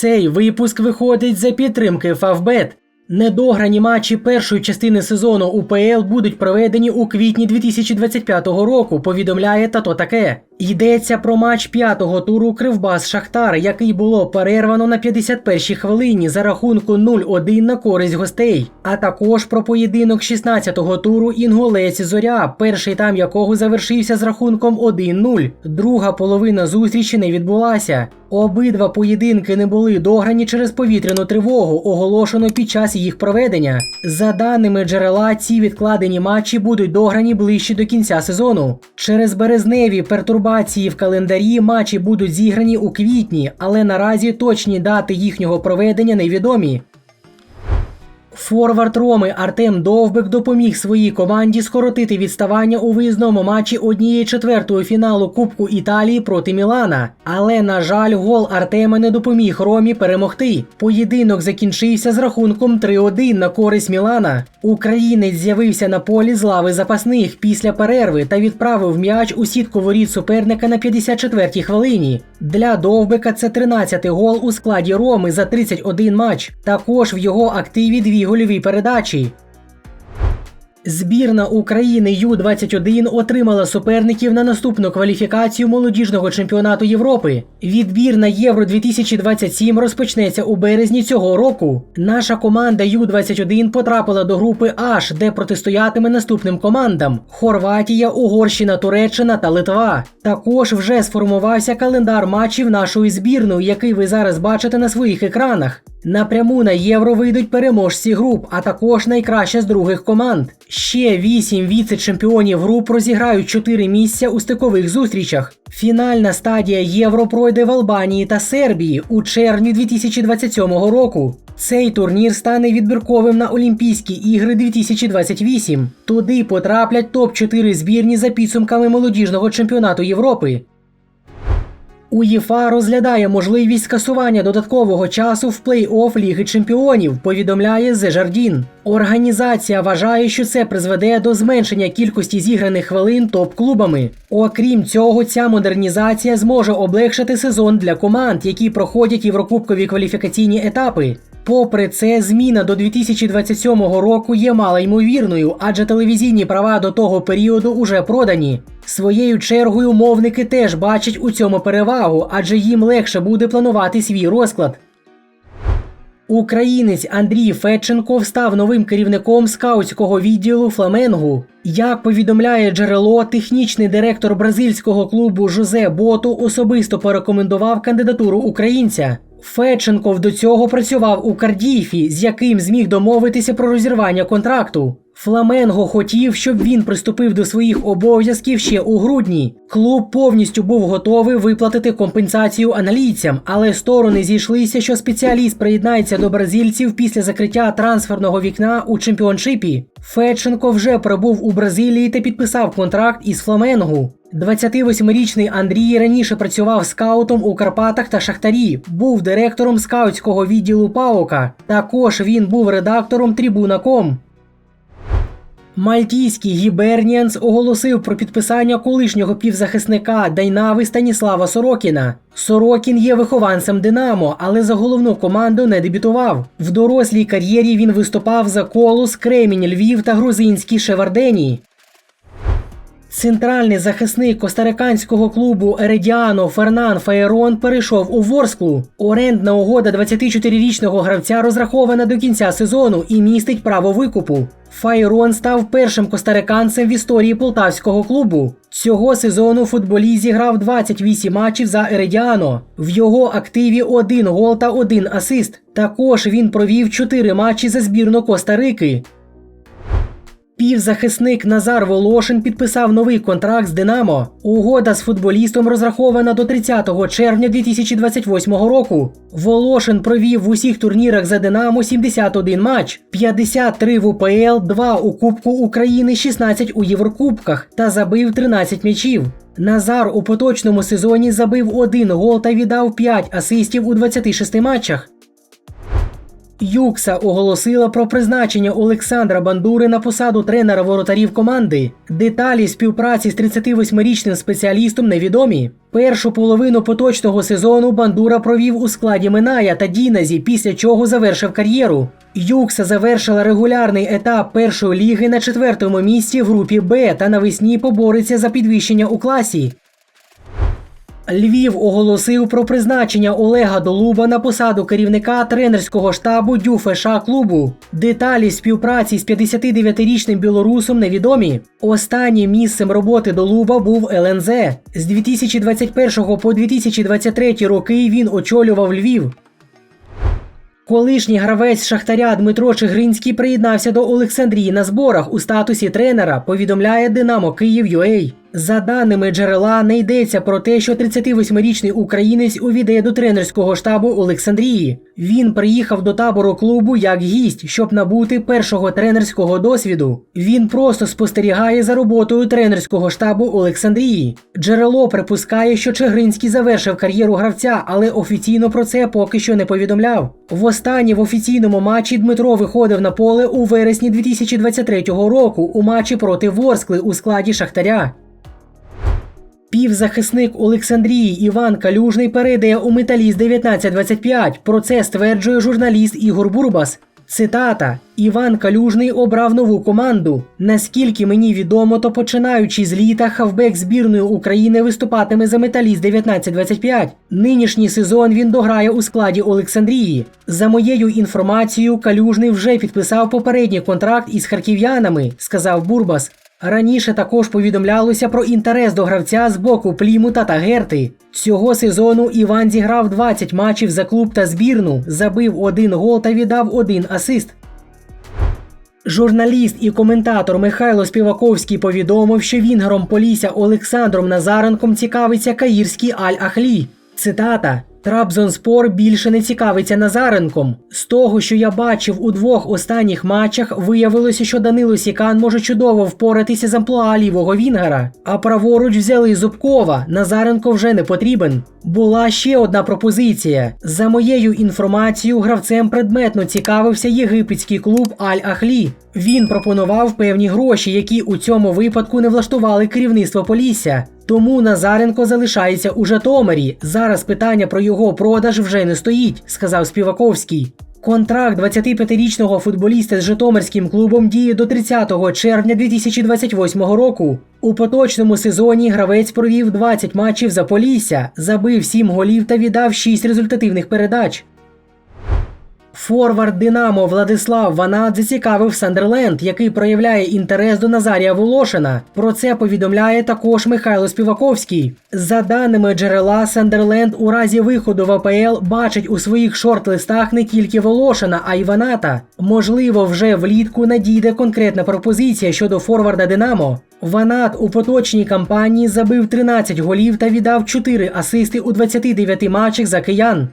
Цей випуск виходить за підтримки Фавбет. Недограні матчі першої частини сезону УПЛ будуть проведені у квітні 2025 року. Повідомляє тато таке. Йдеться про матч п'ятого туру Кривбас Шахтар, який було перервано на 51-й хвилині за рахунку 0-1 на користь гостей, а також про поєдинок 16-го туру Інгулець Зоря, перший там якого завершився з рахунком 1-0. Друга половина зустрічі не відбулася. Обидва поєдинки не були дограні через повітряну тривогу, оголошену під час їх проведення. За даними джерела, ці відкладені матчі будуть дограні ближче до кінця сезону. Через березневі пертурбації в календарі матчі будуть зіграні у квітні, але наразі точні дати їхнього проведення невідомі. Форвард Роми Артем Довбик допоміг своїй команді скоротити відставання у виїзному матчі однієї четвертої фіналу Кубку Італії проти Мілана. Але, на жаль, гол Артема не допоміг Ромі перемогти. Поєдинок закінчився з рахунком 3-1 на користь Мілана. Українець з'явився на полі з лави запасних після перерви та відправив м'яч у сітку воріт суперника на 54-й хвилині. Для Довбика це 13-й гол у складі Роми за 31 матч. Також в його активі дві гольові передачі. Збірна України Ю-21 отримала суперників на наступну кваліфікацію молодіжного чемпіонату Європи. Відбір на Євро 2027 розпочнеться у березні цього року. Наша команда Ю-21 потрапила до групи H, де протистоятиме наступним командам: Хорватія, Угорщина, Туреччина та Литва. Також вже сформувався календар матчів нашої збірної, який ви зараз бачите на своїх екранах. Напряму на євро вийдуть переможці груп, а також найкраща з других команд. Ще вісім віце-чемпіонів груп розіграють чотири місця у стикових зустрічах. Фінальна стадія євро пройде в Албанії та Сербії у червні 2027 року. Цей турнір стане відбірковим на Олімпійські ігри 2028. Туди потраплять топ-4 збірні за підсумками молодіжного чемпіонату Європи. УЄФА розглядає можливість скасування додаткового часу в плей-офф Ліги Чемпіонів, повідомляє The Jardin. Організація вважає, що це призведе до зменшення кількості зіграних хвилин топ-клубами. Окрім цього, ця модернізація зможе облегшити сезон для команд, які проходять єврокубкові кваліфікаційні етапи. Попри це, зміна до 2027 року є малоймовірною, адже телевізійні права до того періоду уже продані. Своєю чергою мовники теж бачать у цьому перевагу, адже їм легше буде планувати свій розклад. Українець Андрій Федченков став новим керівником скаутського відділу Фламенгу. Як повідомляє джерело, технічний директор бразильського клубу Жозе Боту особисто порекомендував кандидатуру українця. Федченков до цього працював у Кардіфі, з яким зміг домовитися про розірвання контракту. Фламенго хотів, щоб він приступив до своїх обов'язків ще у грудні. Клуб повністю був готовий виплатити компенсацію аналійцям, але сторони зійшлися, що спеціаліст приєднається до бразильців після закриття трансферного вікна у чемпіоншипі. Федченко вже пробув у Бразилії та підписав контракт із Фламенгу. 28-річний Андрій раніше працював скаутом у Карпатах та Шахтарі, був директором скаутського відділу Паука. Також він був редактором Трибуна.ком. Мальтійський Гіберніанс оголосив про підписання колишнього півзахисника Дайнави Станіслава Сорокіна. Сорокін є вихованцем Динамо, але за головну команду не дебютував. В дорослій кар'єрі він виступав за Колос, Кремінь, Львів та грузинський Шевардені. Центральний захисник костариканського клубу Ередіано Фернан Фаєрон перейшов у Ворсклу. Орендна угода 24-річного гравця розрахована до кінця сезону і містить право викупу. Файрон став першим костариканцем в історії полтавського клубу. Цього сезону футболіст зіграв 28 матчів за Ередіано. В його активі один гол та один асист. Також він провів 4 матчі за збірну Коста-Рики. Півзахисник Назар Волошин підписав новий контракт з Динамо. Угода з футболістом розрахована до 30 червня 2028 року. Волошин провів в усіх турнірах за Динамо 71 матч, 53 в УПЛ, 2 у Кубку України, 16 у Єврокубках та забив 13 м'ячів. Назар у поточному сезоні забив один гол та віддав 5 асистів у 26 матчах. Юкса оголосила про призначення Олександра Бандури на посаду тренера воротарів команди. Деталі співпраці з 38-річним спеціалістом невідомі. Першу половину поточного сезону Бандура провів у складі Миная та Діназі, після чого завершив кар'єру. Юкса завершила регулярний етап першої ліги на четвертому місці в групі Б та навесні побореться за підвищення у класі. Львів оголосив про призначення Олега Долуба на посаду керівника тренерського штабу ДЮФШ клубу. Деталі співпраці з 59-річним білорусом невідомі. Останнім місцем роботи Долуба був ЛНЗ. З 2021 по 2023 роки він очолював Львів. Колишній гравець Шахтаря Дмитро Чигринський приєднався до Олександрії на зборах у статусі тренера, повідомляє Динамо Київ UA. За даними джерела, не йдеться про те, що 38-річний українець увійде до тренерського штабу Олександрії. Він приїхав до табору клубу як гість, щоб набути першого тренерського досвіду. Він просто спостерігає за роботою тренерського штабу Олександрії. Джерело припускає, що Чигринський завершив кар'єру гравця, але офіційно про це поки що не повідомляв. Востаннє в офіційному матчі Дмитро виходив на поле у вересні 2023 року у матчі проти Ворскли у складі Шахтаря. Півзахисник Олександрії Іван Калюжний перейде у металіст 1925. Про це стверджує журналіст Ігор Бурбас. Цитата: Іван Калюжний обрав нову команду. Наскільки мені відомо, то починаючи з літа, хавбек збірної України виступатиме за металіст 1925. Нинішній сезон він дограє у складі Олександрії. За моєю інформацією, Калюжний вже підписав попередній контракт із харків'янами, сказав Бурбас. Раніше також повідомлялося про інтерес до гравця з боку Плімута та Герти. Цього сезону Іван зіграв 20 матчів за клуб та збірну, забив один гол та віддав один асист. Журналіст і коментатор Михайло Співаковський повідомив, що вінгером Полісся Олександром Назаренком цікавиться каїрський Аль-Ахлі. Цитата. Трабзонспор більше не цікавиться Назаренком. З того, що я бачив у двох останніх матчах, виявилося, що Данило Сікан може чудово впоратися з амплуа лівого Вінгера. А праворуч взяли Зубкова. Назаренко вже не потрібен. Була ще одна пропозиція. За моєю інформацією, гравцем предметно цікавився єгипетський клуб Аль-Ахлі. Він пропонував певні гроші, які у цьому випадку не влаштували керівництво Полісся. Тому Назаренко залишається у Житомирі. Зараз питання про його продаж вже не стоїть, сказав Співаковський. Контракт 25-річного футболіста з Житомирським клубом діє до 30 червня 2028 року. У поточному сезоні гравець провів 20 матчів за Полісся, забив 7 голів та віддав 6 результативних передач. Форвард Динамо Владислав Ванат зацікавив Сандерленд, який проявляє інтерес до Назарія Волошина. Про це повідомляє також Михайло Співаковський. За даними джерела, Сандерленд у разі виходу в АПЛ бачить у своїх шорт-листах не тільки Волошина, а й Ваната. Можливо, вже влітку надійде конкретна пропозиція щодо форварда Динамо. Ванат у поточній кампанії забив 13 голів та віддав 4 асисти у 29 матчах за киян.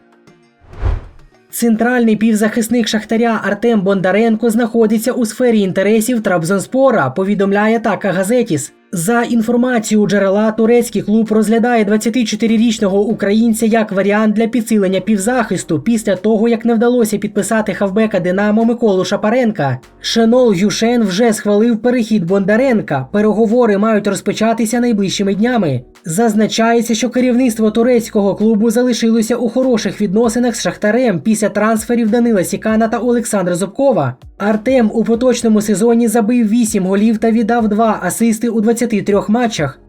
Центральний півзахисник Шахтаря Артем Бондаренко знаходиться у сфері інтересів Трабзонспора, повідомляє така Газетіс. За інформацією джерела, турецький клуб розглядає 24-річного українця як варіант для підсилення півзахисту після того, як не вдалося підписати хавбека Динамо Миколу Шапаренка. Шенол Юшен вже схвалив перехід Бондаренка. Переговори мають розпочатися найближчими днями. Зазначається, що керівництво турецького клубу залишилося у хороших відносинах з Шахтарем після трансферів Данила Сікана та Олександра Зубкова. Артем у поточному сезоні забив 8 голів та віддав 2 асисти у 23 матчах.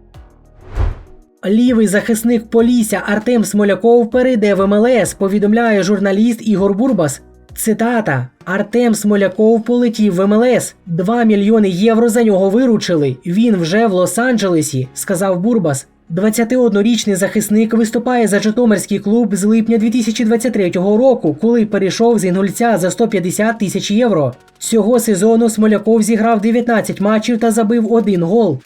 Лівий захисник Полісся Артем Смоляков перейде в МЛС, повідомляє журналіст Ігор Бурбас. Цитата: Артем Смоляков полетів в МЛС. 2 мільйони євро за нього виручили. Він вже в Лос-Анджелесі, сказав Бурбас. 21-річний захисник виступає за Житомирський клуб з липня 2023 року, коли перейшов з Інгульця за 150 тисяч євро. Цього сезону Смоляков зіграв 19 матчів та забив один гол.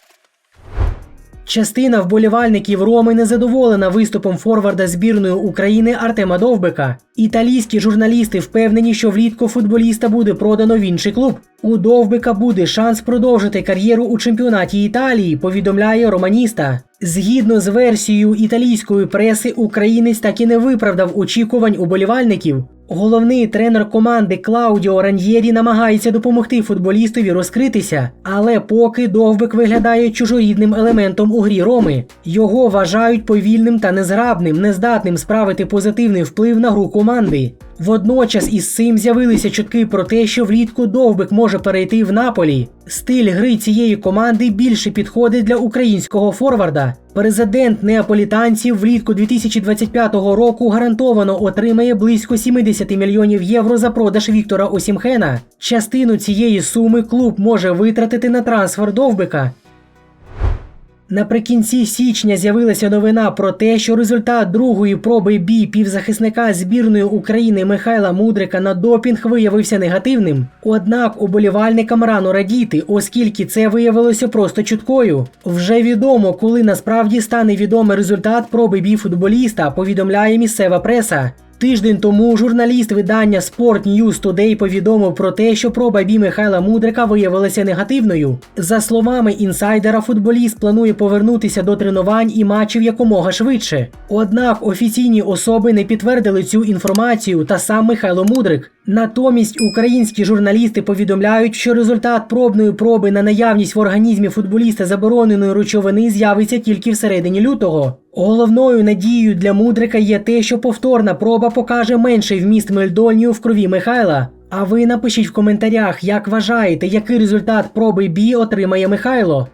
Частина вболівальників Роми незадоволена виступом форварда збірної України Артема Довбика. Італійські журналісти впевнені, що влітку футболіста буде продано в інший клуб. У Довбика буде шанс продовжити кар'єру у чемпіонаті Італії, повідомляє Романіста. Згідно з версією італійської преси, українець так і не виправдав очікувань уболівальників. Головний тренер команди Клаудіо Раньєрі намагається допомогти футболістові розкритися, але поки довбик виглядає чужорідним елементом у грі Роми. Його вважають повільним та незграбним, нездатним справити позитивний вплив на гру команди. Водночас із цим з'явилися чутки про те, що влітку довбик може перейти в Наполі. Стиль гри цієї команди більше підходить для українського форварда. Президент неаполітанців влітку 2025 року гарантовано отримає близько 70 мільйонів євро за продаж Віктора Осімхена. Частину цієї суми клуб може витратити на трансфер довбика. Наприкінці січня з'явилася новина про те, що результат другої проби бій півзахисника збірної України Михайла Мудрика на допінг виявився негативним. Однак уболівальникам рано радіти, оскільки це виявилося просто чуткою. Вже відомо, коли насправді стане відомий результат проби бій футболіста, повідомляє місцева преса. Тиждень тому журналіст видання Sport News Today повідомив про те, що проба бій Михайла Мудрика виявилася негативною. За словами інсайдера, футболіст планує повернутися до тренувань і матчів якомога швидше. Однак офіційні особи не підтвердили цю інформацію та сам Михайло Мудрик. Натомість українські журналісти повідомляють, що результат пробної проби на наявність в організмі футболіста забороненої речовини з'явиться тільки всередині лютого. Головною надією для Мудрика є те, що повторна проба покаже менший вміст мельдонію в крові Михайла. А ви напишіть в коментарях, як вважаєте, який результат проби бі отримає Михайло.